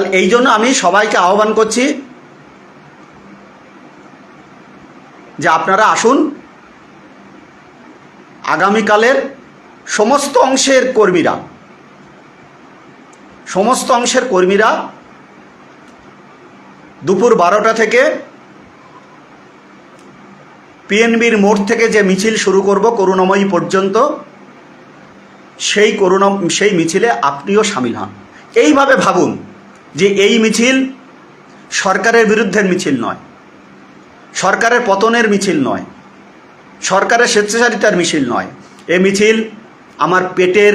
তাহলে এই জন্য আমি সবাইকে আহ্বান করছি যে আপনারা আসুন। আগামীকালের সমস্ত অংশের কর্মীরা, সমস্ত অংশের কর্মীরা দুপুর বারোটা থেকে পিএনবির মোড় থেকে যে মিছিল শুরু করব করুণাময়ী পর্যন্ত, সেই করুণা সেই মিছিলে আপনিও সামিল হন। এইভাবে ভাবুন। যে এই মিছিল সরকারের বিরুদ্ধের মিছিল নয়, সরকারের পতনের মিছিল নয়, সরকারের স্বেচ্ছাচারিতার মিছিল নয়। এ মিছিল আমার পেটের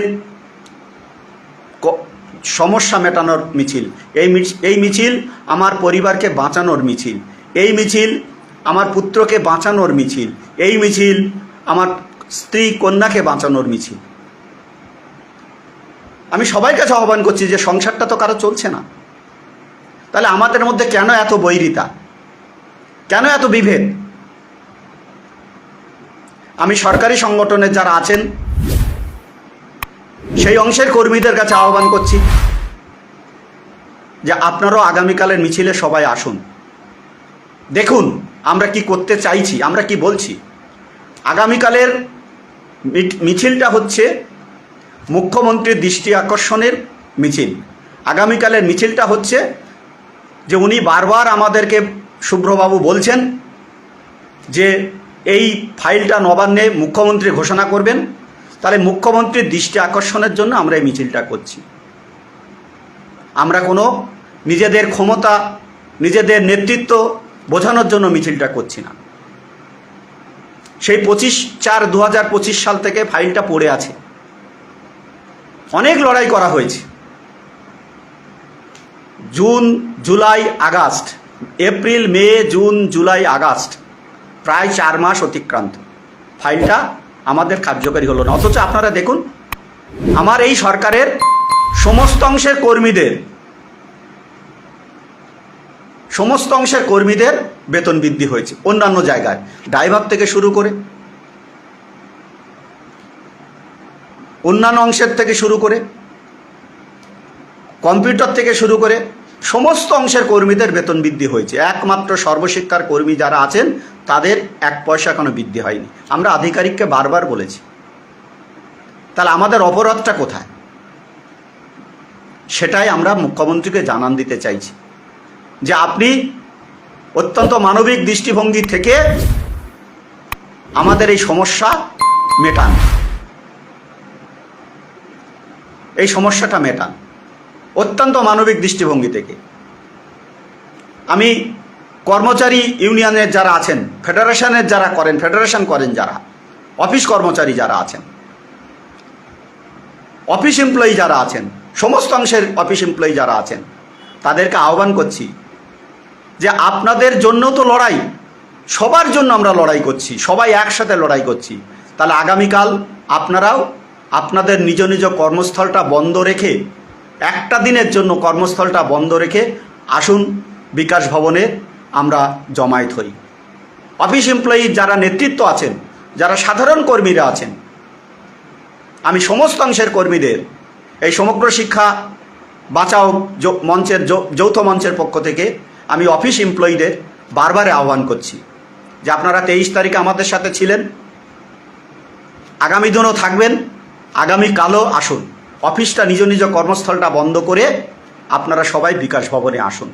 সমস্যা মেটানোর মিছিল। এই এই মিছিল আমার পরিবারকে বাঁচানোর মিছিল। এই মিছিল আমার পুত্রকে বাঁচানোর মিছিল। এই মিছিল আমার স্ত্রী কন্যাকে বাঁচানোর মিছিল। আমি সবাই কাছে আহ্বান করছি যে সংসারটা তো কারও চলছে না। তাহলে আমাদের মধ্যে কেন এত বৈরিতা? কেন এত বিভেদ? আমি সরকারি সংগঠনের যারা আছেন, সেই অংশের কর্মীদের কাছে আহ্বান করছি যে আপনারাও আগামীকালের মিছিলে সবাই আসুন। দেখুন, আমরা কি করতে চাইছি, আমরা কি বলছি? আগামীকালের মিছিলটা হচ্ছে মুখ্যমন্ত্রীর দৃষ্টি আকর্ষণের মিছিল। আগামীকালের মিছিলটা হচ্ছে যে উনি বারবার আমাদেরকে শুভ্রবাবু বলছেন যে এই ফাইলটা নবান্নে মুখ্যমন্ত্রী ঘোষণা করবেন, তাহলে মুখ্যমন্ত্রীর দৃষ্টি আকর্ষণের জন্য আমরা এই মিছিলটা করছি। আমরা কোনো নিজেদের ক্ষমতা, নিজেদের নেতৃত্ব বোঝানোর জন্য মিছিলটা করছি না। সেই পঁচিশ চার দু সাল থেকে ফাইলটা পড়ে আছে। অনেক লড়াই করা হয়েছে। June July August, April, May, June, July August, প্রায় চার মাস অতিক্রান্ত। ফাইলটা আমাদের কার্যকারী হলো না। অথচ আপনারা দেখুন, আমার এই সরকারের সমস্ত অংশের কর্মীদের, সমস্ত অংশের কর্মীদের বেতন বৃদ্ধি হয়েছে অন্যান্য জায়গায়। ড্রাইভার থেকে শুরু করে, অন্যান্য অংশের থেকে শুরু করে, কম্পিউটার থেকে শুরু করে সমস্ত অংশের কর্মীদের বেতন বৃদ্ধি হয়েছে। একমাত্র সর্বশিক্ষার কর্মী যারা আছেন, তাদের এক পয়সা এখনও বৃদ্ধি হয়নি। আমরা আধিকারিককে বারবার বলেছি। তাহলে আমাদের অপরাধটা কোথায়? সেটাই আমরা মুখ্যমন্ত্রীকে জানান দিতে চাইছি। যে আপনি অত্যন্ত মানবিক দৃষ্টিভঙ্গি থেকে আমাদের এই সমস্যা মেটান। এই সমস্যাটা মেটান। অত্যন্ত মানবিক দৃষ্টিভঙ্গি থেকে। আমি কর্মচারী ইউনিয়নের যারা আছেন, ফেডারেশনের যারা করেন, ফেডারেশন করেন যারা, অফিস কর্মচারী যারা আছেন, অফিস এমপ্লয়ি যারা আছেন, সমস্ত অংশের অফিস এমপ্লয়ি যারা আছেন, তাদেরকে আহ্বান করছি যে আপনাদের জন্য তো লড়াই, সবার জন্য আমরা লড়াই করছি, সবাই একসাথে লড়াই করছি। তাহলে আগামীকাল আপনারাও আপনাদের নিজ নিজ কর্মস্থলটা বন্ধ রেখে একটা দিনের জন্য কর্মস্থলটা বন্ধ রেখে আসুন বিকাশ ভবনে আমরা জমায়েত হই। অফিস এমপ্লয়ি যারা নেতৃত্ব আছেন, যারা সাধারণ কর্মীরা আছেন, আমি সমস্ত অংশের কর্মীদের এই সমগ্র শিক্ষা বাঁচাও মঞ্চের যৌথ মঞ্চের পক্ষ থেকে আমি অফিস এমপ্লয়ীদের বারবার আহ্বান করছি যে আপনারা তেইশ তারিখে আমাদের সাথে ছিলেন, আগামী দিনও থাকবেন, আগামী কালও আসুন। অফিসটা নিজ নিজ কর্মস্থলটা বন্ধ করে আপনারা সবাই বিকাশ ভবনে আসুন।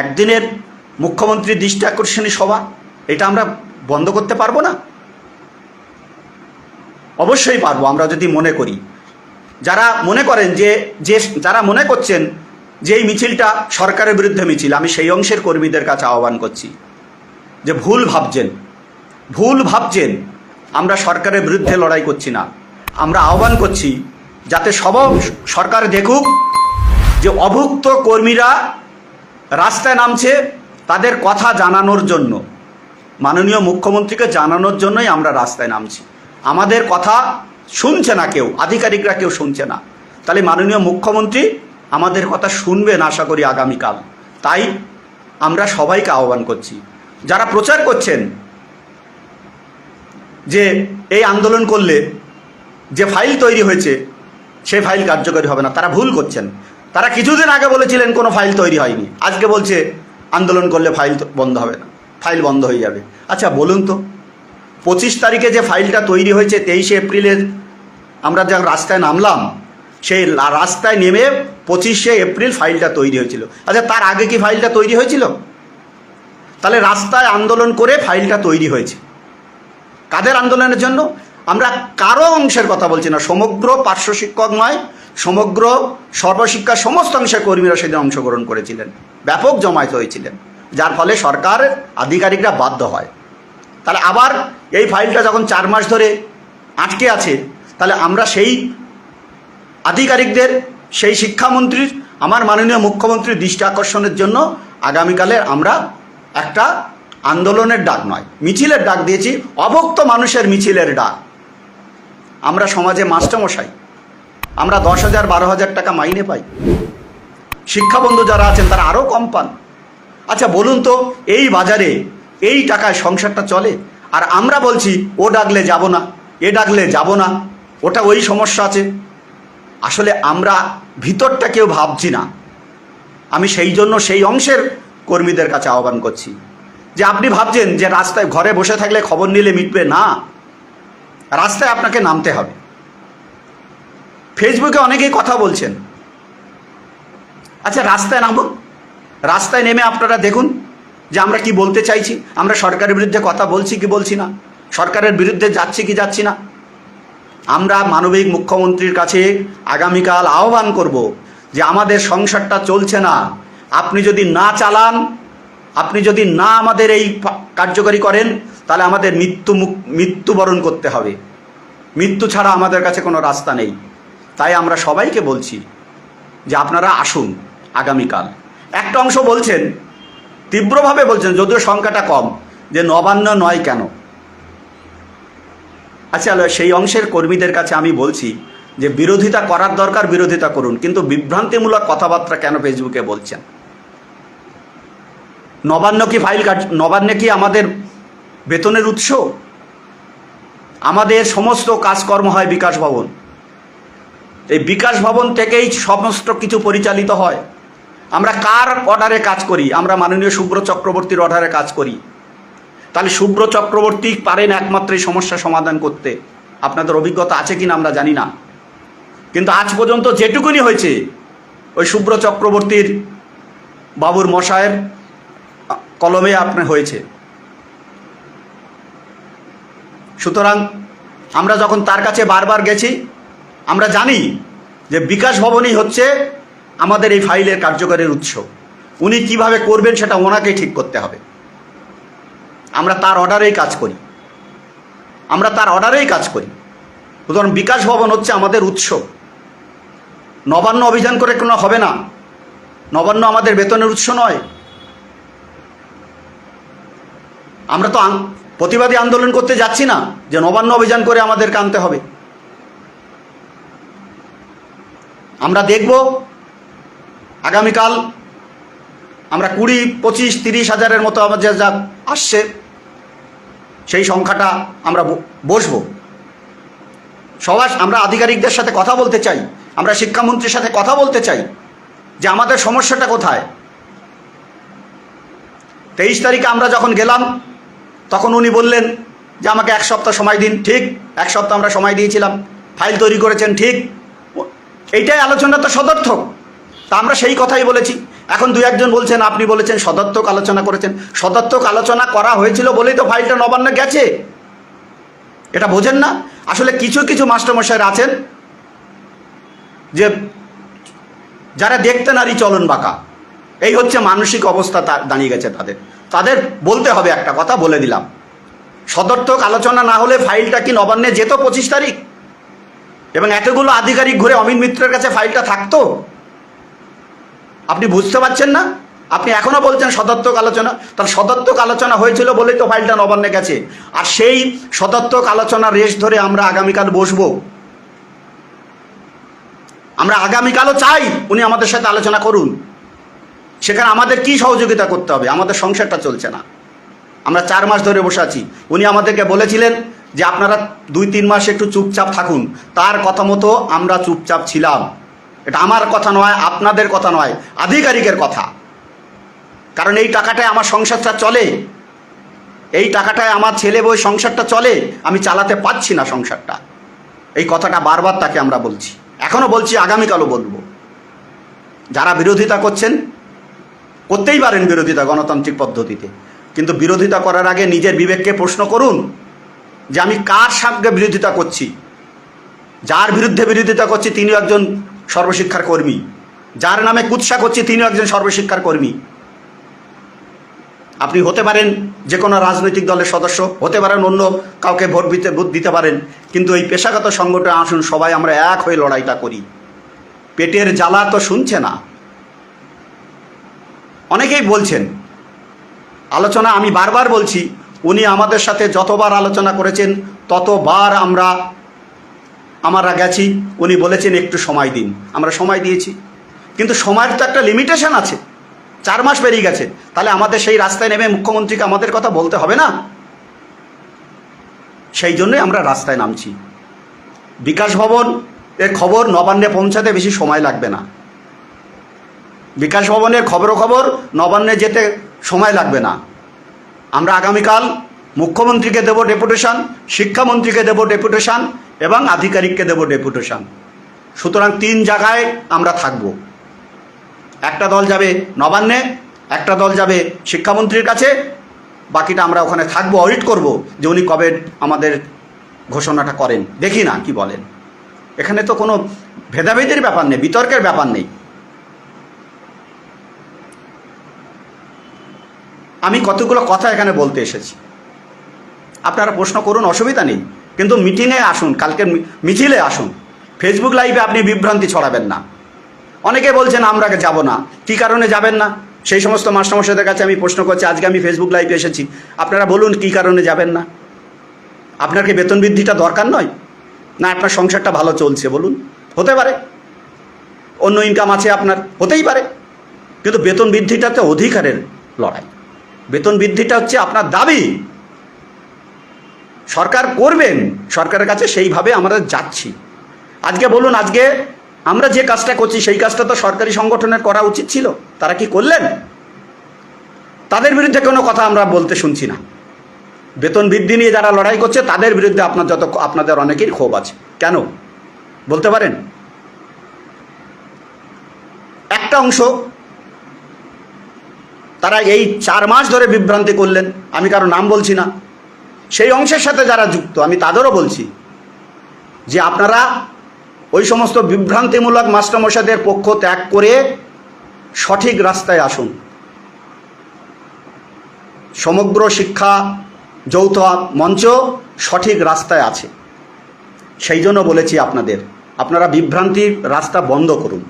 একদিনের মুখ্যমন্ত্রীর দৃষ্টি আকর্ষণী সভা, এটা আমরা বন্ধ করতে পারব না? অবশ্যই পারব, আমরা যদি মনে করি। যারা মনে করেন যে যে, যারা মনে করছেন যে এই মিছিলটা সরকারের বিরুদ্ধে মিছিল, আমি সেই অংশের কর্মীদের কাছে আহ্বান করছি যে ভুল ভাবছেন ভুল ভাবছেন, আমরা সরকারের বিরুদ্ধে লড়াই করছি না। আমরা আহ্বান করছি যাতে সব সরকার দেখুক যে অভুক্ত কর্মীরা রাস্তায় নামছে তাদের কথা জানানোর জন্য। মাননীয় মুখ্যমন্ত্রীকে জানানোর জন্যই আমরা রাস্তায় নামছি। আমাদের কথা শুনছে না কেউ, আধিকারিকরা কেউ শুনছে না। তাহলে মাননীয় মুখ্যমন্ত্রী আমাদের কথা শুনবেন আশা করি আগামীকাল। তাই আমরা সবাইকে আহ্বান করছি। যারা প্রচার করছেন যে এই আন্দোলন করলে যে ফাইল তৈরি হয়েছে সেই ফাইল কার্যকরী হবে না। তারা ভুল করছেন। তারা কিছুদিন আগে বলেছিলেন, কোনো ফাইল তৈরি হয়নি। আজকে বলছে, আন্দোলন করলে ফাইল বন্ধ হবে না। ফাইল বন্ধ হয়ে যাবে। আচ্ছা বলুন তো, পঁচিশ তারিখে যে ফাইলটা তৈরি হয়েছে, তেইশে এপ্রিলের আমরা যা রাস্তায় নামলাম, সেই রাস্তায় নেমে পঁচিশে এপ্রিল ফাইলটা তৈরি হয়েছিল। আচ্ছা তার আগে কি ফাইলটা তৈরি হয়েছিল? তাহলে রাস্তায় আন্দোলন করে ফাইলটা তৈরি হয়েছে। কাদের আন্দোলনের জন্য? আমরা কারও অংশের কথা বলছি না। সমগ্র পার্শ্ব শিক্ষক নয়, সমগ্র সর্বশিক্ষা সমস্ত অংশের কর্মীরা সেদিন অংশগ্রহণ করেছিলেন। ব্যাপক জমায়েত হয়েছিলেন, যার ফলে সরকার, আধিকারিকরা বাধ্য হয়। তাহলে আবার এই ফাইলটা যখন চার মাস ধরে আটকে আছে, তাহলে আমরা সেই আধিকারিকদের, সেই শিক্ষামন্ত্রীর, আমার মাননীয় মুখ্যমন্ত্রীর দৃষ্টি আকর্ষণের জন্য আগামীকালে আমরা একটা আন্দোলনের ডাক নয়, মিছিলের ডাক দিয়েছি, অভক্ত মানুষের মিছিলের ডাক। আমরা সমাজে মাস্টারমশাই, আমরা দশ হাজার, বারো হাজার টাকা মাইনে পাই। শিক্ষাবন্ধু যারা আছেন, তারা আরও কম পান। আচ্ছা বলুন তো, এই বাজারে এই টাকায় সংসারটা চলে? আর আমরা বলছি, ও ডাকলে যাব না, এ ডাকলে যাব না, ওটা ওই সমস্যা আছে। আসলে আমরা ভিতরটা কেউ ভাবছি না। আমি সেই জন্য সেই অংশের কর্মীদের কাছে আহ্বান করছি যে, আপনি ভাবছেন যে, রাস্তায় ঘরে বসে থাকলে খবর নিলে মিটবে? না। রাস্তায় আপনাকে নামতে হবে। ফেসবুকে অনেকেই কথা বলছেন। আচ্ছা রাস্তায় নামুন রাস্তায় নেমে আপনারা দেখুন যে আমরা কি বলতে চাইছি। আমরা সরকারের বিরুদ্ধে কথা বলছি কি বলছি না? সরকারের বিরুদ্ধে যাচ্ছি কি যাচ্ছি না? আমরা মানবিক মুখ্যমন্ত্রীর কাছে আগামীকাল আহ্বান করব যে আমাদের সংসারটা চলছে না। আপনি যদি না চালান আপনি যদি না আমাদের এই কার্যকরী করেন, তাহলে আমাদের মৃত্যু মৃত্যুবরণ করতে হবে। মৃত্যু ছাড়া আমাদের কাছে কোনো রাস্তা নেই। তাই আমরা সবাইকে বলছি যে আপনারা আসুন আগামীকাল। একটা অংশ বলছেন, তীব্রভাবে বলছেন, যদিও সংখ্যাটা কম, যে নবান্ন নয় কেন? আচ্ছা সেই অংশের কর্মীদের কাছে আমি বলছি যে বিরোধিতা করার দরকার, বিরোধিতা করুন। কিন্তু বিভ্রান্তিমূলক কথাবার্তা কেন ফেসবুকে বলছেন? নবান্ন কি ফাইল কাট, নবান্নে কি আমাদের বেতনের উৎস? আমাদের সমস্ত কাজকর্ম হয় বিকাশ ভবন। এই বিকাশ ভবন থেকেই সমস্ত কিছু পরিচালিত হয়। আমরা কার অর্ডারে কাজ করি? আমরা মাননীয় শুভ্র চক্রবর্তীর অর্ডারে কাজ করি। তাহলে শুভ্র চক্রবর্তী পারেন একমাত্র এই সমস্যা সমাধান করতে। আপনাদের অভিজ্ঞতা আছে কিনা আমরা জানি না। কিন্তু আজ পর্যন্ত যেটুকুনি হয়েছে, ওই শুভ্র চক্রবর্তীর বাবুর মশায়ের কলমে আপনার হয়েছে। সুতরাং আমরা যখন তার কাছে বারবার গেছি, আমরা জানি যে বিকাশ ভবনই হচ্ছে আমাদের এই ফাইলের কার্যকরের উৎস। উনি কীভাবে করবেন সেটা ওনাকেই ঠিক করতে হবে। আমরা তার অর্ডারেই কাজ করি। আমরা তার অর্ডারেই কাজ করি। সুতরাং বিকাশ ভবন হচ্ছে আমাদের উৎস। নবান্ন অভিযান করে কোনো হবে না। নবান্ন আমাদের বেতনের উৎস নয়। আমরা তো প্রতিবাদী আন্দোলন করতে যাচ্ছি না, যে নবান্ন অভিযান করে আমাদেরকে আনতে হবে। আমরা দেখব, আগামীকাল আমরা কুড়ি, পঁচিশ, তিরিশ হাজারের মতো আমাদের যা আসছে, সেই সংখ্যাটা আমরা বসবো। সবার আমরা আধিকারিকদের সাথে কথা বলতে চাই, আমরা শিক্ষামন্ত্রীর সাথে কথা বলতে চাই, যে আমাদের সমস্যাটা কোথায়। তেইশ তারিখে আমরা যখন গেলাম তখন উনি বললেন যে, আমাকে এক সপ্তাহ সময় দিন। ঠিক, এক সপ্তাহ আমরা সময় দিয়েছিলাম। ফাইল তৈরি করেছেন, ঠিক। এইটাই আলোচনা তো সদর্থক। তা আমরা সেই কথাই বলেছি। এখন দু একজন বলছেন, আপনি বলেছেন, সদর্থক আলোচনা করেছেন। সদর্থক আলোচনা করা হয়েছিল বলেই তো ফাইলটা নবান্ন গেছে। এটা বোঝেন না। আসলে কিছু কিছু মাস্টারমশাইরা আছেন যে, যারা দেখতে নারী চলন বাঁকা। এই হচ্ছে মানসিক অবস্থা দাঁড়িয়ে গেছে তাদের। তাদের বলতে হবে একটা কথা, বলে দিলাম। সদর্থক আলোচনা না হলে ফাইলটা কি নবান্নে যেত পঁচিশ তারিখ? এবং এতগুলো আধিকারিক ঘুরে অমিত মিত্রের কাছে ফাইলটা থাকতো? আপনি বুঝতে পারছেন না? আপনি এখনও বলছেন সদর্থক আলোচনা। তাহলে সদর্থক আলোচনা হয়েছিল বলেই তো ফাইলটা নবান্নে গেছে। আর সেই সদর্থক আলোচনা রেশ ধরে আমরা আগামীকাল বসবো। আমরা আগামীকালও চাই উনি আমাদের সাথে আলোচনা করুন। সেখানে আমাদের কি সহযোগিতা করতে হবে? আমাদের সংসারটা চলছে না। আমরা চার মাস ধরে বসে আছি। উনি আমাদেরকে বলেছিলেন যে, আপনারা দুই, তিন মাস একটু চুপচাপ থাকুন। তার কথা মতো আমরা চুপচাপ ছিলাম। এটা আমার কথা নয়, আপনাদের কথা নয়, আধিকারিকের কথা। কারণ এই টাকাটায় আমার সংসারটা চলে। এই টাকাটায় আমার ছেলে বই সংসারটা চলে। আমি চালাতে পারছি না সংসারটা। এই কথাটা বারবার তাকে আমরা বলছি। এখনও বলছি, আগামীকালও বলব। যারা বিরোধিতা করছেন করতেই পারেন বিরোধিতা গণতান্ত্রিক পদ্ধতিতে। কিন্তু বিরোধিতা করার আগে নিজের বিবেককে প্রশ্ন করুন যে আমি কার সঙ্গে বিরোধিতা করছি? যার বিরুদ্ধে বিরোধিতা করছি তিনি একজন সর্বশিক্ষার কর্মী। যার নামে কুৎসা করছি তিনি একজন সর্বশিক্ষার কর্মী। আপনি হতে পারেন যে কোনো রাজনৈতিক দলের সদস্য, হতে পারেন অন্য কাউকে ভোট দিতে ভোট দিতে পারেন, কিন্তু এই পেশাগত সংগঠনে, আসুন সবাই আমরা এক হয়ে লড়াইটা করি। পেটের জ্বালা তো শুনছে না। অনেকেই বলছেন, আলোচনা আমি বারবার বলছি, উনি আমাদের সাথে যতবার আলোচনা করেছেন, ততবার আমরা আমরা গেছি, উনি বলেছেন একটু সময় দিন। আমরা সময় দিয়েছি। কিন্তু সময়ের তো একটা লিমিটেশন আছে। চার মাস পেরিয়ে গেছে। তাহলে আমাদের সেই রাস্তায় নেমে মুখ্যমন্ত্রীকে আমাদের কথা বলতে হবে না? সেই জন্যই আমরা রাস্তায় নামছি। বিকাশ ভবন এর খবর নবান্নে পৌঁছাতে বেশি সময় লাগবে না। বিকাশ ভবনের খবরাখবর নবান্নে যেতে সময় লাগবে না। আমরা আগামীকাল মুখ্যমন্ত্রীকে দেব ডেপুটেশন, শিক্ষামন্ত্রীকে দেব ডেপুটেশন এবং আধিকারিককে দেব ডেপুটেশন। সুতরাং তিন জায়গায় আমরা থাকব। একটা দল যাবে নবান্নে, একটা দল যাবে শিক্ষামন্ত্রীর কাছে। বাকিটা আমরা ওখানে থাকব অডিট করব যে উনি কবে আমাদের ঘোষণাটা করেন। দেখি না কি বলেন। এখানে তো কোনো ভেদাভেদের ব্যাপার নেই, বিতর্কের ব্যাপার নেই। আমি কতগুলো কথা এখানে বলতে এসেছি। আপনারা প্রশ্ন করুন, অসুবিধা নেই। কিন্তু মিটিংয়ে আসুন, কালকে মিছিলে আসুন। ফেসবুক লাইভে আপনি বিভ্রান্তি ছড়াবেন না। অনেকে বলছেন, আমরা যাব না। কী কারণে যাবেন না? সেই সমস্ত মাস্টারমশাইদের কাছে আমি প্রশ্ন করছি, আজকে আমি ফেসবুক লাইভে এসেছি। আপনারা বলুন, কী কারণে যাবেন না? আপনার কি বেতন বৃদ্ধিটা দরকার নয়? না, আপনার সংসারটা ভালো চলছে, বলুন। হতে পারে। অন্য ইনকাম আছে আপনার, হতেই পারে। কিন্তু বেতন বৃদ্ধিটা তো অধিকারের লড়াই। বেতন বৃদ্ধিটা হচ্ছে আপনার দাবি। সরকার করবেন, সরকারের কাছে সেইভাবে আমরা যাচ্ছি। আজকে বলুন, আজকে আমরা যে কাজটা করছি, সেই কাজটা তো সরকারি সংগঠনের করা উচিত ছিল। তারা কি করলেন? তাদের বিরুদ্ধে কোনো কথা আমরা বলতে শুনছি না। বেতন বৃদ্ধি নিয়ে যারা লড়াই করছে, তাদের বিরুদ্ধে আপনার যত, আপনাদের অনেকেই ক্ষোভ আছে। কেন? বলতে পারেন? একটা অংশ তারা এই চার মাস ধরে বিভ্রান্তি করলেন। আমি কারও নাম বলছি না। সেই অংশের সাথে যারা যুক্ত, আমি তাদেরও বলছি যে আপনারা ওই সমস্ত বিভ্রান্তিমূলক মাস্টারমশাদের পক্ষ ত্যাগ করে সঠিক রাস্তায় আসুন। সমগ্র শিক্ষা, যৌথ মঞ্চ সঠিক রাস্তায় আছে। সেই জন্য বলেছি আপনাদের, আপনারা বিভ্রান্তির রাস্তা বন্ধ করুন।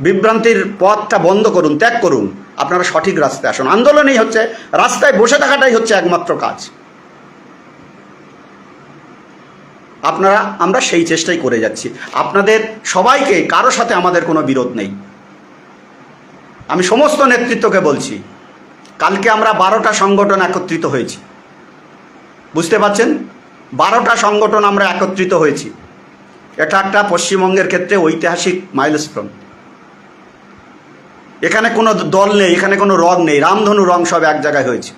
বিভ্রান্তির পথটা বন্ধ করুন, ত্যাগ করুন। আপনারা সঠিক রাস্তায় আসুন। আন্দোলনই হচ্ছে, রাস্তায় বসে থাকাটাই হচ্ছে একমাত্র কাজ। আপনারা, আমরা সেই চেষ্টাই করে যাচ্ছি। আপনাদের সবাইকে, কারও সাথে আমাদের কোনো বিরোধ নেই। আমি সমস্ত নেতৃত্বকে বলছি, কালকে আমরা বারোটা সংগঠন একত্রিত হয়েছি। বুঝতে পারছেন? বারোটা সংগঠন আমরা একত্রিত হয়েছি। এটা একটা পশ্চিমবঙ্গের ক্ষেত্রে ঐতিহাসিক মাইলস্টোন এখানে কোনো দল নেই এখানে কোনো রং নেই। রামধনু রং সব এক জায়গায় হয়েছে।